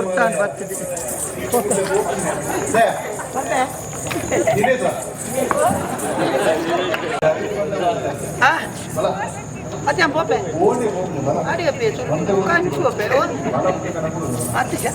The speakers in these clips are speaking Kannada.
ಕೊಡ್ತಾನೆ ಬರ್ತದೆ ಅದೇ ಬೋಪೆ ಅಡಿಗೆ ಪೇಸು ಕಂಚು ಬೋಪೆ ಒಂದು ಹತ್ತು ಜನ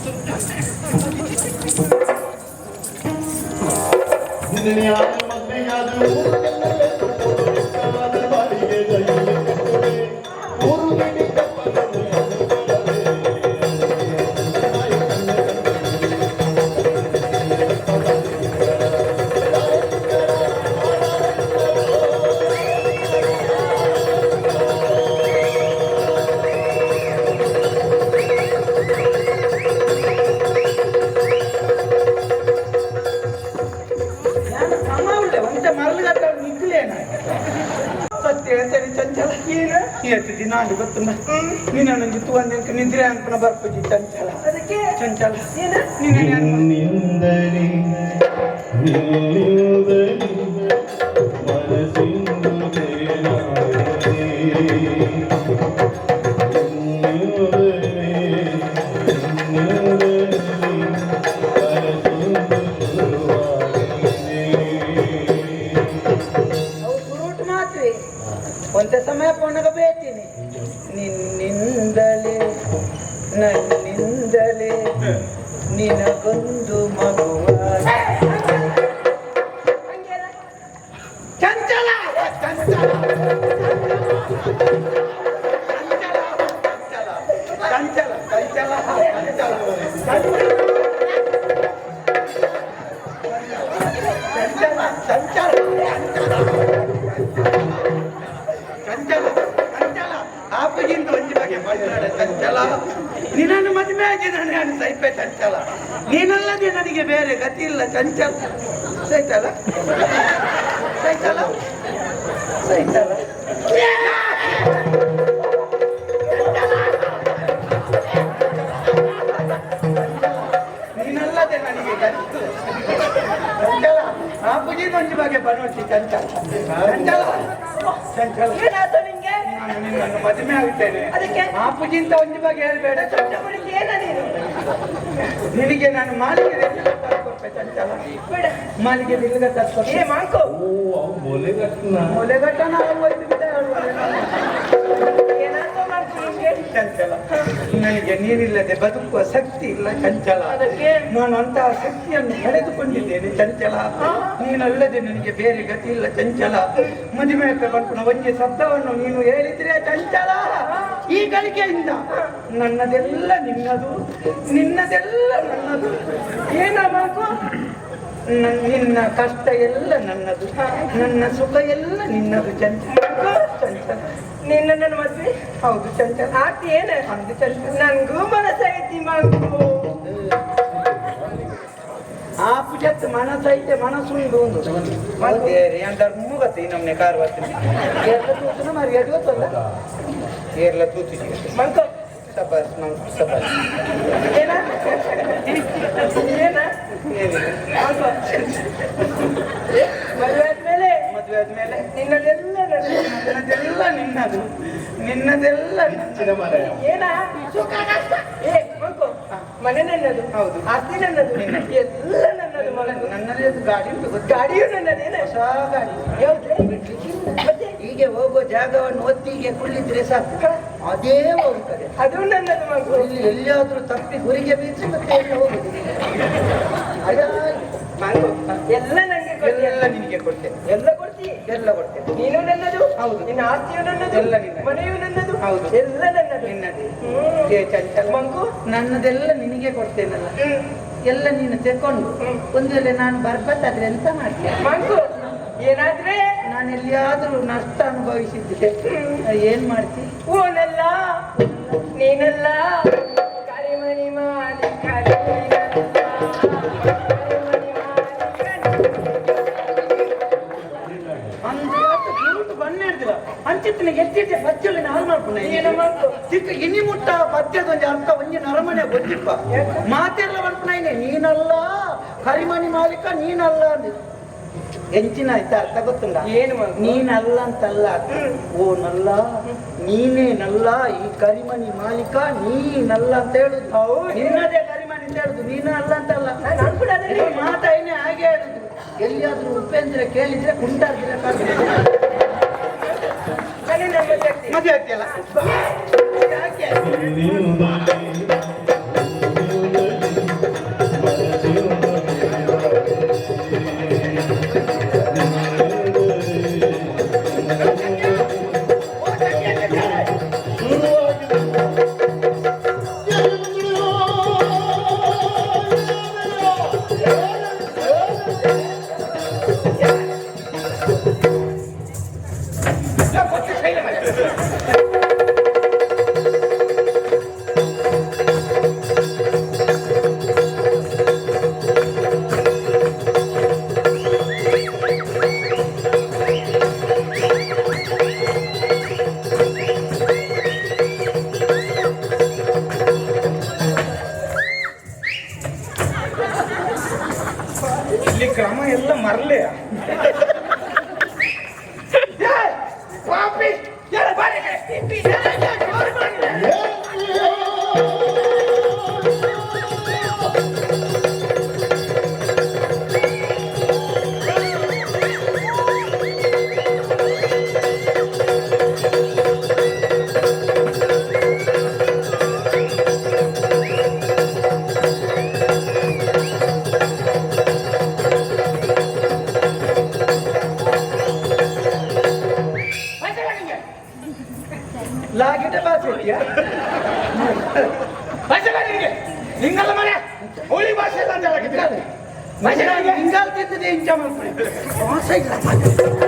ಏತ್ ದಿನ ಅಲ್ಲಿ ಗೊತ್ತಲ್ಲ ನೀನು ನನಗೆ ತುವಂದ ನಿದ್ರೆ ಅನ್ಪನ ಬರ್ಪಜಿ ಚಂಚಲ. ಚಂಚಲ. ನೀನು ನಿಂದಲಿ ನಿಲ್ಲುವುದಲಿ ಚಂಚಲ ಒಂದು ಚಂಚಲ ಚಂಚಲ ಚಂಚಲ ನಿನ್ನನ್ನು ಮದುವೆ ಆಗಿ ನಾನು ಸೈಪೆ ಚಂಚಲ. ನೀನಲ್ಲದೆ ನನಗೆ ಬೇರೆ ಗತಿ ಇಲ್ಲ, ಚಂಚಲ. ಸೈತಲ? ಸೈತಲ? ಸೈತಲ? ಏನಾಯ್ತು ನಿಂಗೆ? ನಾನು ಮದುವೆ ಆಗುತ್ತೇನೆ ಅದಕ್ಕೆ? ಆಪುಜಿಂತ ಒಂದು ಬಗ್ಗೆ ಹೇಳ್ಬೇಡ. ಅವಳಿಗೆ ಏನ ನೀನು? ನಿನಗೆ ನಾನು ಮಾಲಿಗೆ ಬಿಡ. ಮಾಲಿಗೆ ದಿಲ್ಗ ತತ್ವ ಏ ಮಾಂಕೋ ಓ ಅವು ಮೊಲೆಗಟ್ಟನ. ಮೊಲೆಗಟ್ಟನ ಹೋಯ್ತು ಬಿಡ ಚಂಚಲ ನನಗೆ ನೀರಿಲ್ಲದೆ ಬದುಕುವ ಶಕ್ತಿ ಇಲ್ಲ ಚಂಚಲ? ನಾನು ಅಂತಹ ಶಕ್ತಿಯನ್ನು ಕಳೆದುಕೊಂಡಿದ್ದೇನೆ ಚಂಚಲ. ನೀನಲ್ಲದೆ ನನಗೆ ಬೇರೆ ಗತಿ ಇಲ್ಲ ಚಂಚಲ. ಮದುವೆ ಬಂದು ಒಂದೇ ಶಬ್ದವನ್ನು ನೀನು ಹೇಳಿದ್ರೆ ಚಂಚಲ. ಈ ಗಳಿಕೆಯಿಂದ ನನ್ನದೆಲ್ಲ ನಿನ್ನದು ನಿನ್ನದೆಲ್ಲ ನನ್ನದು. ಏನ ಮಾಕು ನಿನ್ನ ಕಷ್ಟ ಎಲ್ಲ ನನ್ನದು. ನನ್ನ ಸುಖ ಎಲ್ಲ ನಿನ್ನದು. ಚಂಚಲ ಚಂಚಲ. ನಿನ್ನ ನನ್ನ ಮದ್ವೆ? ಹೌದು ಚಂಚಲ. ಆಗ್ತಿ ಏನ? ಹೌದು ಚಂಚಲ. ನನ್ಗೂ ಮನಸ್ಸೈತಿ ಮಗು ಆ ಪುಜತ್ ಮನಸೈತೆ ಮನಸ್ಸುಂಡು ಒಂದು ಮತ್ತೆ ಅಂದರ್ ಮೂಗತ್ತೆ ನಮ್ನೆ ಕಾರ್ ಬರ್ತೀನಿ. ಏರ್ಲ ತೂತನ ಮರಿ ಅಡಿ ಗೊತ್ತಲ್ಲ ಏರ್ಲ ತೂತಿ ಮಾಂಕೋ. ಸಬಸ್ ನಮ್ ಸಬಸ್. ಏನ? ಏನ? ಮಾಂಕೋ ಮದುವೆ ಆದ್ಮೇಲೆ? ಮದುವೆ ಆದ್ಮೇಲೆ? ನಿನ್ನದೆಲ್ಲ ನನ್ನ ನಿನ್ನದೆಲ್ಲ ನಿನ್ನದು. ನಿನ್ನದೆಲ್ಲ ಹೆಚ್ಚಿನ ಮನೆಯ ಏನ ಏ ಮನೆ ನನ್ನದು. ಹೌದು. ಆಸ್ತಿ ನನ್ನದು. ನಿನ್ನದು. ಎಲ್ಲ ನನ್ನದು ಮಗದು. ನನ್ನಲ್ಲಿ ಅದು ಗಾಡಿ ಉಂಟು. ಗಾಡಿಯೂ ನನ್ನದೇನ ಹೊಸ ಗಾಡಿ. ಯಾವ್ದು? ಮತ್ತೆ? ಹೀಗೆ ಹೋಗೋ ಜಾಗವನ್ನು ಒತ್ತಿಗೆ ಕುಳ್ಳಿದ್ರೆ ಸಾಕು. ಅದೇ ಹೋಗ್ತದೆ. ಅದು ನನ್ನದು ಮಗು. ಇಲ್ಲಿ ಎಲ್ಲಿಯಾದ್ರೂ ತಪ್ಪಿ ಗುರಿಗೆ ಬೀಸಿ ಮತ್ತೆ ಎಲ್ಲ ಹೋಗುದು. ಹಾಗಾಗಿ ಮಾಂಗೋ ಎಲ್ಲ ನನಗೆ ಎಲ್ಲ ನಿನಗೆ ಕೊಡ್ತೇನೆ ಎಲ್ಲ ಕೊಡ್ತಿ ಎಲ್ಲ ಕೊಡ್ತೇನೆ. ನೀನು ನನ್ನದು ಹೌದು. ನಿನ್ನ ಆಸ್ತಿಯು ನನ್ನದು ಎಲ್ಲ ನಿನ್ನದು. ಮನೆಯು ನನ್ನದು ಹೌದು. ಎಲ್ಲ ನನ್ನದು. ನಿನ್ನದೇ. ಚಂಚಲ. ಮಂಕು? ನನ್ನದೆಲ್ಲ ನಿನಗೆ ಕೊಡ್ತೇನಲ್ಲ. ಎಲ್ಲ ನೀನು ತೆಕೊಂಡು ಒಂದ್ ವೇಳೆ ನಾನು ಬರ್ಬತ್ತಾದ್ರೆ ಎಂತ ಮಾಡ್ತೀಯ? ಮಂಕು ಏನಾದ್ರೆ? ನಾನು ಎಲ್ಲಿಯಾದ್ರೂ ನಷ್ಟ ಅನುಭವಿಸಿದ್ದೆ. ಏನ್ ಮಾಡ್ತಿ? ಓನಲ್ಲ ನೀನಲ್ಲ ಕರಿಮಣಿ ಮಾಡಿ. ಕರಿಮಣಿ ಅಂಚಿತ್ತಿನ ಎತ್ತಿಟ್ಟೆ ಪದ್ಯದಲ್ಲಿ ಹಾಳು ಮಾಡ್ಕೊಂಡ? ಚಿಕ್ಕ ಇನಿ ಮುಟ್ಟ ಪದ್ಯದೊಂದು ಅರ್ಥ ಒಂಜಿ ನರಮನೆ ಗೊತ್ತಿಪ್ಪ. ಮಾತೆಲ್ಲ ಬರ್ಪನಾಯ್ನೆ ನೀನಲ್ಲ ಕರಿಮಣಿ ಮಾಲೀಕ ನೀನಲ್ಲ ಅಂದ. ಎಂಚಿನ ಆಯ್ತಾ ಅರ್ಥ ಗೊತ್ತುಂಡ ಏನು? ನೀನಲ್ಲ ಅಂತಲ್ಲ. ಓ ನಲ್ಲ ನೀನೇನಲ್ಲ ಈ ಕರಿಮಣಿ ಮಾಲೀಕ ನೀನಲ್ಲ ಅಂತ ಹೇಳುದು. ನಿನ್ನದೇ ಕರಿಮಣಿ ಅಂತ ಹೇಳುದು ನೀನು ಅಲ್ಲ ಅಂತಲ್ಲ ಮಾತಾಯಿನೇ ಹಾಗೆ ಹೇಳುದು. ಎಲ್ಲಿಯಾದ್ರೂ ಉಪೇಂದ್ರ ಕೇಳಿದ್ರೆ ಕುಂಟಾರ್ದಿರ ಮದುವೆ ಆಗ್ತಿಯಲ್ಲ? ಯಾಕೆ? ಭಾಷೆ ಇಲ್ಲ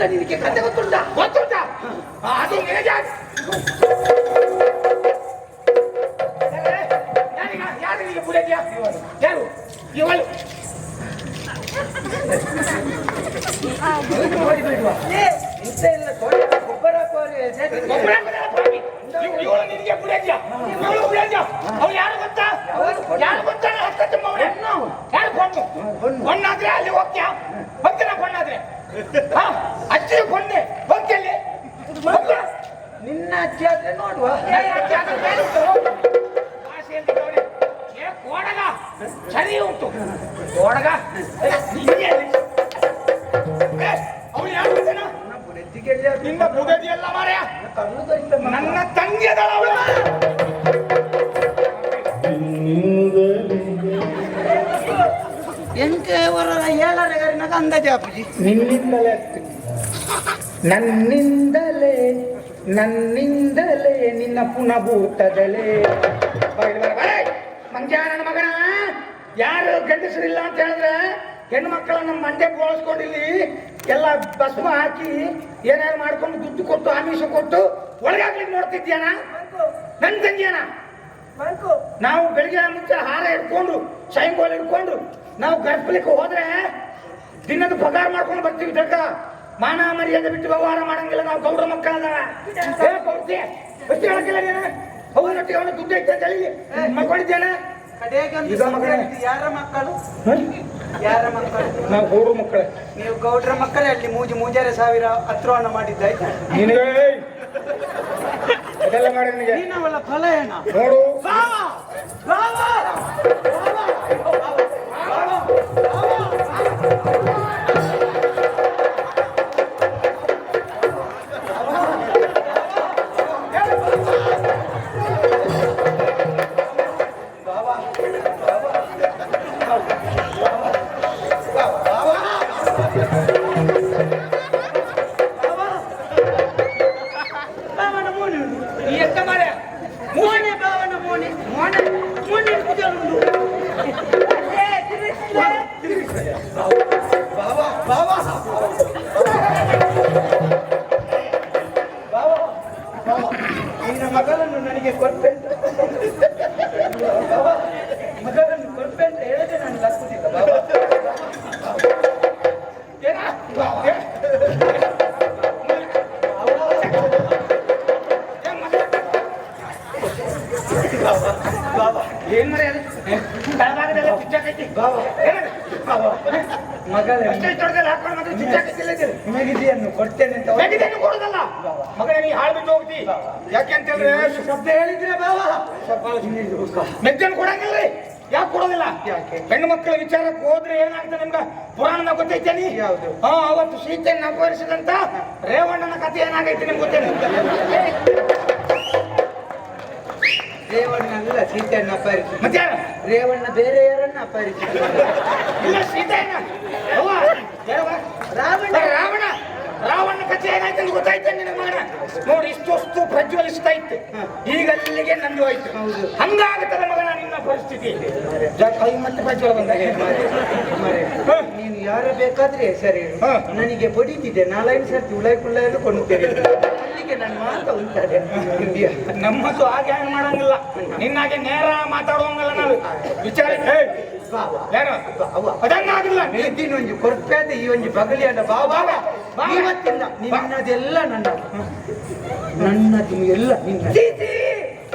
ಗೊತ್ತುಂಟ ನಿನಗೆ. ಕತೆ ಗೊತ್ತುಂಟ? ಗೊತ್ತುಂಟಾ. ಅದು ನಿಜ ಯಾರು ನಿಮಗೆ ಬಿಡದ್ಯಾ ಯಾರು? ಇವಳು ನೋಡಿ ಬಿಡುವ ಇಂಥ ಎಲ್ಲ ತೋಟ ಗೊಬ್ಬರ ಹಾಕುವವರೆ ಜಾತಿ- ಒಬ್ಬರೇ ಬಿಡಲ್ಲ ಸ್ವಾಮಿ. ಇವ್- ಇವಳು ನಿನಗೆ ಬಿಡದ್ಯಾ ಇವಳು ಬಿಡದ್ಯಾ ಅವ್ರು ಯಾರು ಗೊತ್ತಾ ಯಾರು ಗೊತ್ತಾ ಹತ್ತ ತುಂಬವ್ರೆ ಯಾರು ಕೊಂಡು ಕೊಂಡಾದ್ರೆ ಅಲ್ಲಿ ಹೋಗ್ತ್ಯಾ ಹೋಗ್ತೀರಾ ಕೊಂಡಾದ್ರೆ ಹಾ ಅಜ್ಜಿ ಕೊಂಡೆ ಹೋಗ್ತಿ ಅಲ್ಲಿ ಹೋಗ್ತ್ಯಾ? ನಿನ್ನ ಅಜ್ಜಿ ಆದ್ರೆ ನೋಡುವ ಕೋಡಗ ಸರಿ ಉಂಟು ಕೋಡಗ ಅವ್ಳು ಯಾರು? ನಿನ್ನ ಬುಡದಿ ಎಲ್ಲ ಮಾರ್ಯ. ನನ್ನ ತಂಗಿ ಅದಳ ಅವಳು. ಎಂಕೆ ವರ ಏಳರಗಾರಿನಾಗ ಅಂದಾಜು ಅಪ್ಪಜಿ ನಿನ್ನಿಂದಲೇ. ನನ್ನಿಂದಲೇ. ನನ್ನಿಂದಲೇ ನಿನ್ನ ಪುನಭೂತದಲೇ ಮಂಜಾನನ ಮಗನ ಯಾರು ಗಂಡಸರಿಲ್ಲ ಅಂತ ಹೇಳಿದ್ರೆ ಹೆಣ್ಣು ಮಕ್ಕಳನ್ನ ಮಂಡ್ಯ ಬೋಳಿಸ್ಕೊಂಡಿಲ್ಲಿ ಎಲ್ಲ ಭಸ್ಮ ಹಾಕಿ ಏನಾರು ಮಾಡ್ಕೊಂಡು ದುಡ್ಡು ಕೊಟ್ಟು ಆಮಿಷ ಕೊಟ್ಟು ಒಳಗಾಗ್ಲಿಕ್ಕೆ ನೋಡ್ತಿದ್ಯಾನ ನನ್ನ ತಂಗಿಯನ ನಾವು ಬೆಳಿಗ್ಗೆ ಮುಂಚೆ ಹಾರ ಇಟ್ಕೊಂಡು ಸಾಯಂಕಾಲ ಇಟ್ಕೊಂಡು ನಾವು ಗರ್ಭಲಿಕ್ಕೆ ಹೋದ್ರೆ ದಿನದ ಪಗಾರ ಮಾಡ್ಕೊಂಡು ಬರ್ತೀವಿ ತಡ್ಕ ಮಾನ ಮರ್ಯಾದೆ ಬಿಟ್ಟು ವ್ಯವಹಾರ ಮಾಡಂಗಿಲ್ಲ ನಾವು ಗೌಡ ಮಕ್ಕಳದ ಎಷ್ಟು ಹೇಳಕ್ಕಿಲ್ಲ ನೀನು? ಅವನೊಟ್ಟಿಗೆ ಅವನ ದುಡ್ಡು ಐತೆ ಅಂತ ಹೇಳಿ. ಮಕ್ಕೊಂಡಿದ್ದೇನೆ ಕಡೆಗೆ ಈಗ ಮಗನೇ. ಯಾರ ಮಕ್ಕಳು? ಯಾರ ಮಕ್ಕಳು? ನಾವು ಗೌಡ್ರ ಮಕ್ಕಳೇ. ನೀವು ಗೌಡ್ರ ಮಕ್ಕಳೇ ಅಲ್ಲಿ ಮೂಜಿ ಮೂಜಾರೆ ಸಾವಿರ ಹತ್ರವನ್ನು ಮಾಡಿದ್ದಾಯ್ತು ನಿನಗೆ ಅದೆಲ್ಲ ಮಾಡಿ ನಿನಗೆ. ನೀನವಳ ಫಲ ಏನ ನೋಡು. Yeah. ಅಷ್ಟೇ ತೊಡೆದಲ್ಲಿ ಹಾಕೊಂಡು ಮತ್ತೆ ಚುಚ್ಚಾಕೈತಿಲ್ಲ ಇದು. ಮೆಗಿದಿಯನ್ನು ಕೊಡ್ತೇನೆ ಅಂತ ಮೆಗಿದೆಯನ್ನು ಕೊಡೋದಲ್ಲ. ಮಗನೇ ನೀ ಹಾಳ್ಬಿಟ್ಟು ಹೋಗ್ತಿ. ಯಾಕೆ ಅಂತ ಹೇಳಿದ್ರೆ ಶಬ್ದ ಹೇಳಿದ್ರೆ ಬಾವ ಹಿಂದಿರುಗು. ಕೊಡಂಗಿಲ್ಲ ಕೊಡಂಗಿಲ್ರಿ ಯಾಕೆ ಕೊಡೋದಿಲ್ಲ? ಯಾಕೆ? ಹೆಣ್ಣು ಮಕ್ಕಳ ವಿಚಾರಕ್ಕೆ ಹೋದ್ರೆ ಏನಾಗ್ತದೆ ನಿಮ್ಗೆ? ಪುರಾಣನ ಗೊತ್ತೈತೇನಿ ಯಾವುದು? ಹಾ ಅವತ್ತು ಸೀತೆಯನ್ನು ಅಪಹರಿಸಿದಂತ ರೇವಣ್ಣನ ಕಥೆ ಏನಾಗೈತಿ ನಿಮ್ಗೆ ಗೊತ್ತೇನೆ? ರೇವಣ್ಣ ಅಲ್ಲ ಸೀತೆಯನ್ನು ಅಪಹರಿಸಿ ಮತ್ತೆ ರೇವಣ್ಣ ಬೇರೆ ಯಾರನ್ನ ಅಪಹರಿಸಿ ಇಲ್ಲ ಸೀತೆಯನ್ನ? ರಾವಣ ರಾವಣ ರಾವಣ ಕಥೆ ಏನಾಯ್ತು ಅಂತ ಗೊತ್ತಾಯ್ತು ನಿನ್ನ ಮಗನ? ನೋಡಿ ಇಷ್ಟು ಅಷ್ಟು ಪ್ರಜ್ವಲಿಸ್ತಾ ಇತ್ತು ಈಗ ಅಲ್ಲಿಗೆ ನಂದು ಹೋಯ್ತು ಹೌದು. ಹಂಗಾಗುತ್ತದೆ ಮಗನ ನಿನ್ನ ಪರಿಸ್ಥಿತಿ? ಕೈ ಮತ್ತೆ ಪ್ರಜ್ವಲ ಬಂದಾಗ ನೀನು ಯಾರ ಬೇಕಾದ್ರೆ ಸರಿ ಹಾ. ನನಗೆ ಬಡಿತಿದ್ದೆ. ನಾಲ್ಕು ಸರ್ತಿ ಉಳಾಯ್ ಕುಳ್ಳಾಯಲು ಕೊಂಡುತ್ತೇನೆ ಅಲ್ಲಿಗೆ ನನ್ನ ಮಾತು ನಮ್ಮ ನಮ್ಮದು ಹಾಗೆ ಹಂಗೆ ಮಾಡಂಗಿಲ್ಲ. ನಿನ್ನಾಗೆ ನೇರ ಮಾತಾಡುವಂಗಲ್ಲ ನಾವು ವಿಚಾರ ಅದನ್ನಾಗಿಲ್ಲ. ನಿಲ್ಲಿದ್ದೀನಿ ಒಂಜಿ ಕೊರ್ಪೇದ ಈ ಒಂಜಿ ಬಗಲಿ ಅಲ್ಲ ಬಾ ಬಾ ಬಾ. ಬಾ. ಇವತ್ತಿಂದ ನಿನ್ನದೆಲ್ಲ ನನ್ನ. ನನ್ನದು ಎಲ್ಲ ನಿನ್ನ.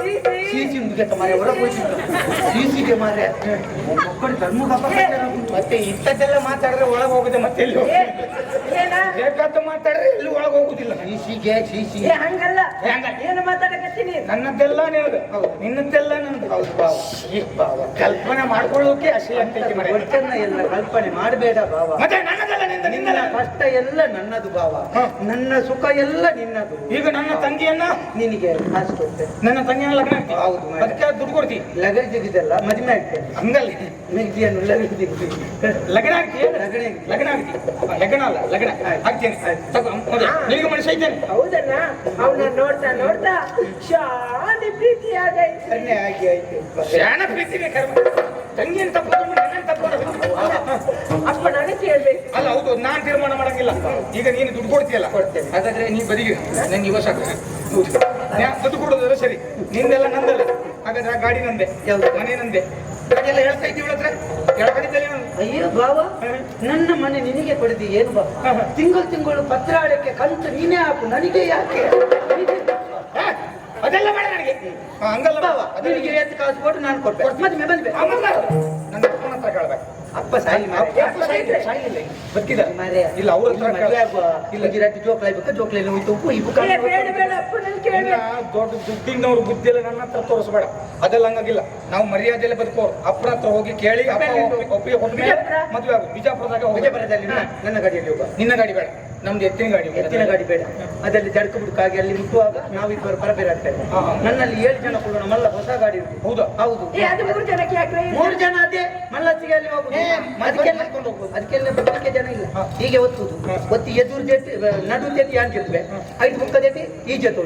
ಸೀಸಿ ಉಂಟು ಮಾರೆ ಹೊರ ಹೋಯ್ತಿದ್ದ ಸೀಸಿಗೆ ಮಾರೆ. ಒಬ್ಬರು ಧರ್ಮಕ ಮತ್ತೆ ಇಂಥದ್ದೆಲ್ಲ ಮಾತಾಡಿದ್ರೆ ಒಳಗೆ ಹೋಗುದೆ ಮತ್ತೆ ಎಲ್ಲಿ ಬೇಕಾದ ಮಾತಾಡ್ರೆ ಎಲ್ಲಿ ಒಳಗೆ ಹೋಗುದಿಲ್ಲ? ಸೀಸಿಗೆ ಸೀಸಿ. ಹಂಗಲ್ಲ. ಹೆಂಗ? ಏನು ಮಾತಾಡಕತ್ತೀನಿ ನನ್ನದೆಲ್ಲ ನಿನ್ನದು ನಿನ್ನದ್ದೆಲ್ಲ ನನ್ನದು ಹೌದು ಬಾವ ಈ ಬಾವ, ಕಲ್ಪನೆ ಮಾಡ್ಕೊಳ್ಳೋಕೆ ಅಷ್ಟೇ ಅಂತೈತಿ ಮರೆ. ಎಲ್ಲ ಕಲ್ಪನೆ ಮಾಡಬೇಡ ಬಾವ ಮತ್ತೆ ನನ್ನದಲ್ಲ ನಿಂದ ನಿನ್ನ ಕಷ್ಟ ಎಲ್ಲ ನನ್ನದು ಭಾವ ನನ್ನ ಸುಖ ಎಲ್ಲ ನಿನ್ನದು. ಈಗ ನನ್ನ ತಂಗಿಯನ್ನ ನಿನಗೆ ಕಾಸು ನನ್ನ ತಂಗಿಯನ್ನ ಲಗ್ನ ಹೌದು ಮಾರ್ರೆ. ಅದಕ್ಕೆ ದುಡ್ಡು ಕೊಡ್ತಿ? ಲಗ್ನ ಇದೆಲ್ಲ ಮದುವೆ ಆಗ್ತೇನೆ ಹಂಗಲ್ಲ. ಜಿಗಿದು ಲಗ್ನ ಆಗ್ತಿ ಲಗ್ನ ಆಗ್ತಿ. ಲಗ್ನ ಆಗ್ತಿ ಆ, ಲಗ್ನ ಅಲ್ಲ ಲಗ್ನ. ಆಯ್ತು. ಆಗ್ತೇನೆ ಆಯ್ತು. ತಗೋ, ಮೊದಲು ನಿನಗೆ ಮನುಷ್ಯ ಇದ್ದೇನೆ ಹೌದಣ್ಣ. ಅವನ ನೋಡ್ತಾ ನೋಡ್ತಾ ಶಾಂತಿ ಪ್ರೀತಿ ಆಗೈತಿ ಸನ್ನೆ ಆಗಿ ಆಯ್ತು ಶಾಣ ಪ್ರೀತಿ ಬೇಕಾದ್ರೆ ತಂಗಿಯನ್ನು ತಪ್ಪು ಅಪ್ಪ ನನಗೆ ಕೇಳ್ಬೇಕು. ಅಲ್ಲ ಹೌದು ನಾನ್ ತೀರ್ಮಾನ ಮಾಡಂಗಿಲ್ಲ. ಈಗ ನೀನು ದುಡ್ಡು ಕೊಡ್ತೀಯಲ್ಲ? ಕೊಡ್ತೇನೆ. ಹಾಗಾದ್ರೆ ನೀನ್ ಬದಿಗೆ ನಂಗೆ ಇವಶ ದುಡ್ಡು ಕೊಡೋದ್ರೆ ಸರಿ. ನಿಂದೆಲ್ಲ ನಂದಲ್ಲ. ಹಾಗಾದ್ರೆ ಆ ಗಾಡಿ ನಂದೆ? ಮನೆ ನಂದೆ. ಗಾಡಿ ಎಲ್ಲ ಹೇಳ್ತಾ ಇದ್ದೀವಿ ಹತ್ರ ಅಯ್ಯೋ ಬಾವ ನನ್ನ ಮನೆ ನಿನಗೆ ಕೊಡಿದಿ ಏನು ಬಾ ತಿಂಗಳು ತಿಂಗಳು ಪತ್ರಾಳಕ್ಕೆ ಕಂತು ನೀನೇ ಹಾಕು ನನಗೆ ಯಾಕೆ? ಅದೆಲ್ಲ ಬೇಡ ನನಗೆ. ಹಂಗಲ್ಲ ಬಾವ ಅದೇ ನಿನಗೆ ಎಷ್ಟು ಕಾಸು ಕೊಟ್ಟು ನಾನು ಕೊಡ್ಬೇಕು. ಮತ್ತೆ ಆಮೇಲೆ ನನ್ನ ಹತ್ರ ಕೇಳ್ಬೇಕು. ಅಪ್ಪ ಸಾಯಿ ಇಲ್ಲ. ಅವ್ರ ಇಲ್ಲ ಗಿರಾಟಿ ಜೋಕ್ಲ ಬೇಕು ಜೋಕ್ಲೆಲ್ಲ ಹೋಯ್ತು ಉಪ್ಪು ಇಬ್ಬು ಏ, ಬೇಡ ಬೇಡ ಅಪ್ಪ ನನ್ ಇಲ್ಲ, ದೊಡ್ಡ ದುಡ್ಡಿನವ್ರ ಬುದ್ಧಿ ಎಲ್ಲ ನನ್ನ ಹತ್ರ ತೋರಿಸ್ಬೇಡ. ಅದೆಲ್ಲ ಹಂಗಾಗಿಲ್ಲ. ನಾವು ಮರ್ಯಾದೆಲ್ಲ ಬದುಕೋರು ಅಪ್ಪನ ಹತ್ರ ಹೋಗಿ ಕೇಳಿ ಅಪ್ಪ ಒಪ್ಪಿ- ಒಪ್ಪಿಗೆ ಕೊಟ್ಟ? ಮದುವೆ ಆಗು. ಬಿಜಾಪುರದಾಗ ಹೋಗಿ. ಬರದಲ್ಲಿ ನನ್ನ- ನನ್ನ ಗಾಡಿಯಲ್ಲಿ ಹೋಗ ನಿನ್ನ ಗಾಡಿ ಬೇಡ. ನಮ್ದು ಎತ್ತಿನ ಗಾಡಿ ಎತ್ತಿನ ಗಾಡಿ ಬೇಡ. ಅದರಲ್ಲಿ ಜಡ್ಕ ಬುಡ್ಕಾಗಿ ಅಲ್ಲಿ ಮುಟ್ಟುವಾಗ ನಾವಿಬ್ಬರು ಪರಬೇರೆ ಆಗ್ತೇವೆ ಇದ್ದೇವೆ ಹಾ, ಹಾ. ನನ್ನಲ್ಲಿ ಏಳು ಜನ ಕೊಡೋಣ ಮಲ್ಲ ಹೊಸ ಗಾಡಿ ಉಂಟು ಹೌದು. ಹೌದು. ಏ ಅದು ಮೂರು ಜನಕ್ಕೆ ಯಾಕೆ ಮೂರು ಜನ? ಅದೇ. ಮಲ್ಲತ್ತಿಗೆ ಅಲ್ಲಿ ಹೋಗುದು. ಅದಕ್ಕೆಲ್ಲ. ಅದಕ್ಕೆಲ್ಲ ಜನ ಇಲ್ಲ. ಹೀಗೆ ಒತ್ತುದು ಒತ್ತಿ ಎದುರು ಜೊತೆ ನಡು ಜೆಟ್ಟಿ ಯಾನ್ ಜೊತೆ? ಐದು ಮುಖ ಜೆಟ್ಟಿ ಈ ಜೊತೆ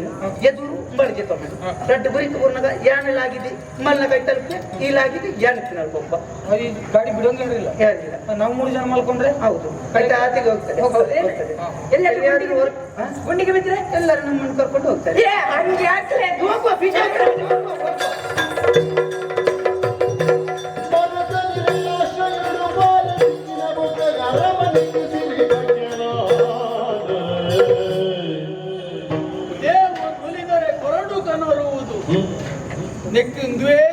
ಎದುರು ಬಳ ತೊಗೊಂಡು. ರಡ್ಡು ಬರೀತು ಪೂರ್ಣಗ ಯಾನಲಾಗಿದೆ ಮಲ್ಲ ಕೈ ಇಲ್ಲಾಗಿದೆ ಯಾನಕ್ಕೆ ನಲ್ಕೊಬ್ಬ ಗಾಡಿ ಬಿಡೋಂಗಿಲ್ಲ ನಾವು ಮೂರು ಜನ ಮಲ್ಕೊಂಡ್ರೆ ಹೌದು ಕಟ್ಟ ಆತಿಗೆ ಹೋಗ್ತದೆ ಹೋಗ್ತದೆ. ಹಾ. ಎಲ್ಲರೂ? ಗುಂಡಿಗೆ ಬಿದ್ರೆ ಎಲ್ಲರೂ ನಮ್ಮನ್ನು ಕರ್ಕೊಂಡು ಹೋಗ್ತಾರೆ ಹಂಗೆ ಹೋಗುವ ಬಿಜಾಪುರ. 댓글 누에